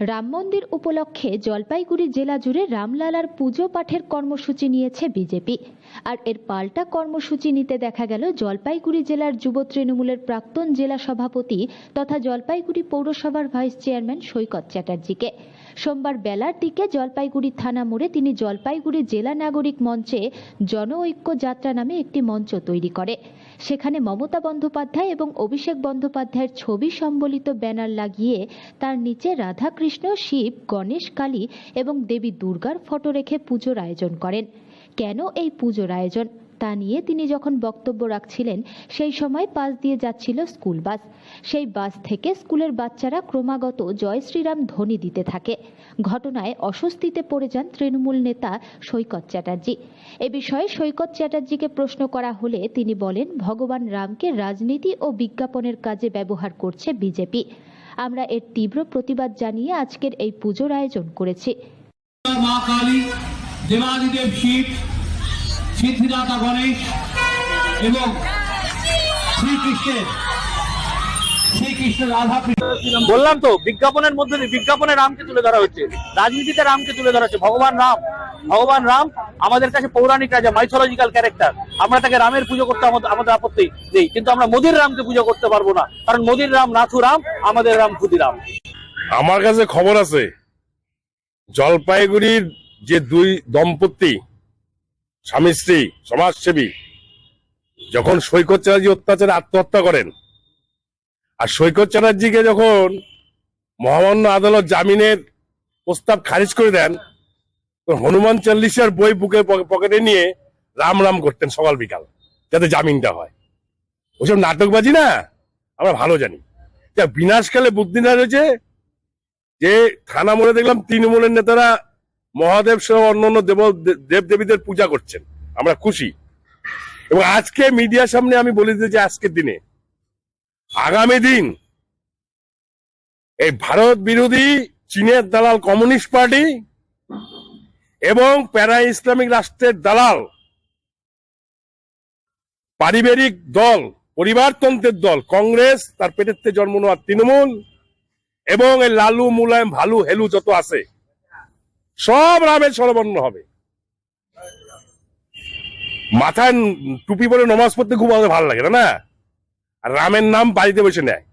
রাম মন্দির উপলক্ষে জলপাইগুড়ি জেলা জুড়ে রামলালার পুজো পাঠের কর্মসূচি নিয়েছে বিজেপি। আর এর পাল্টা কর্মসূচি নিতে দেখা গেল জলপাইগুড়ি জেলার যুব তৃণমূলের প্রাক্তন জেলা সভাপতি তথা জলপাইগুড়ি পৌরসভার ভাইস চেয়ারম্যান সৈকত চ্যাটার্জিকে। সোমবার বেলার দিকে জলপাইগুড়ি থানা মোড়ে তিনি জলপাইগুড়ি জেলা নাগরিক মঞ্চে জন ঐক্য যাত্রা নামে একটি মঞ্চ তৈরি করে। সেখানে মমতা বন্দ্যোপাধ্যায় এবং অভিষেক বন্দ্যোপাধ্যায়ের ছবি সম্বলিত ব্যানার লাগিয়ে তার নিচে রাধাকৃষ্ণ, শিব, গণেশ কালী এবং দেবী দুর্গার ফটো রেখে পুজোর আয়োজন করেন। কেন এই পুজোর আয়োজন? তা নিয়ে তিনি যখন বক্তব্য রাখছিলেন, সেই সময় পাশ দিয়ে যাচ্ছিল স্কুল বাস। সেই বাস থেকে স্কুলের বাচ্চারা ক্রমাগত জয় শ্রীরাম ধ্বনি দিতে থাকে। ঘটনায় অস্বস্তিতে পড়ে যান তৃণমূল নেতা সৈকত চ্যাটার্জি। এ বিষয়ে সৈকত চ্যাটার্জিকে প্রশ্ন করা হলে তিনি বলেন, ভগবান রামকে রাজনীতি ও বিজ্ঞাপনের কাজে ব্যবহার করছে বিজেপি। আমরা এর তীব্র প্রতিবাদ জানিয়ে আজকের এই পুজোর আয়োজন করেছি। মা কালী, দেবাদিদেব শিব সিদ্ধিদাতা গণেশ এবং শ্রীকৃষ্ণের শ্রীকৃষ্ণ রাধা কৃষ্ণ। বললাম তো বিজ্ঞাপনের মধ্যে দিয়ে বিজ্ঞাপনে রামকে তুলে ধরা হচ্ছে। রাজনীতিতে রামকে তুলে ধরা হচ্ছে। ভগবান রাম ভগবান রাম আমাদের কাছে পৌরাণিক রাজা মাইথোলজিক্যাল ক্যারেক্টার আমরা তাকে রামের পুজো করতে আমাদের আমাদের আপত্তি নেই। কিন্তু আমরা মোদির রামকে পুজো করতে পারব না। কারণ মোদির রাম নাথু রাম আমাদের রাম ক্ষুদিরাম আমার কাছে খবর আছে জলপাইগুড়ির যে দুই দম্পতি স্বামী স্ত্রী, সমাজসেবী, যখন সৈকত চ্যাটার্জি অত্যাচারে আত্মহত্যা করেন, আর সৈকত চ্যাটার্জিকে যখন মহামান্য আদালত জামিনের প্রস্তাব খারিজ করে দেন, তখন হনুমান চল্লিশের বই বুকে পকেটে নিয়ে রাম রাম করতেন সকাল বিকাল, যাতে জামিনটা হয়। ওসব নাটকবাজি না? আমরা ভালো জানি। যা বিনাশকালে বুদ্ধি না রয়েছে, যে থানা মোড়ে দেখলাম তৃণমূলের নেতারা মহাদেব সহ অন্যান্য দেব দেব দেবীদের পূজা করছেন। আমরা খুশি। এবং আজকে মিডিয়ার সামনে আমি বলে দিতে চাই আজকের দিনে। আগামী দিন এই ভারত বিরোধী চীনের দালাল কমিউনিস্ট পার্টি এবং প্যারা ইসলামিক রাষ্ট্রের দালাল পারিবারিক দল, পরিবারতন্ত্রের দল, কংগ্রেস, তার পেটের জন্ম নেওয়া তৃণমূল এবং এই লালু, মুলায়ম, ভালু, হেলু যত আছে সব রামের স্বরবর্ণ হবে। মাথায় টুপি পরে নমাজ পড়তে খুব আমাদের ভালো লাগে না না? আর রামের নাম বাড়িতে বসে নেয়।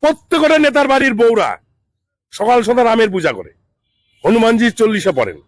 প্রত্যেকটা নেতার বাড়ির বউরা সকাল সন্ধ্যা রামের পূজা করে। হনুমানজির চল্লিশে পড়েন।